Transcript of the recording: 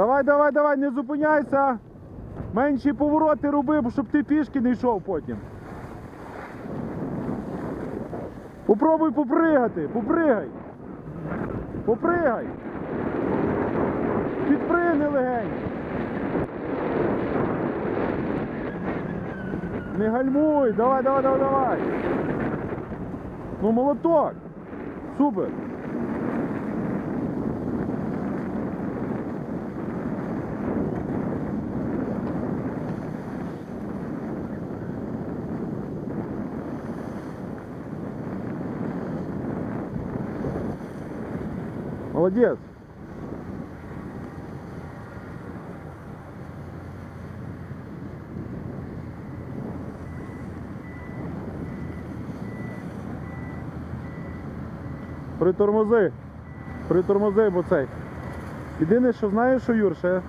Давай, давай, давай, не зупиняйся. Менші повороти роби, щоб ти пішки не йшов потім. Попробуй попригати, попригай. Попригай. Підпригни легенько. Не гальмуй, давай, давай, давай, давай. Ну молоток. Супер. Молодец. Притормози. Притормози, бо цей. Єдине, що знаєш, що Юр, ще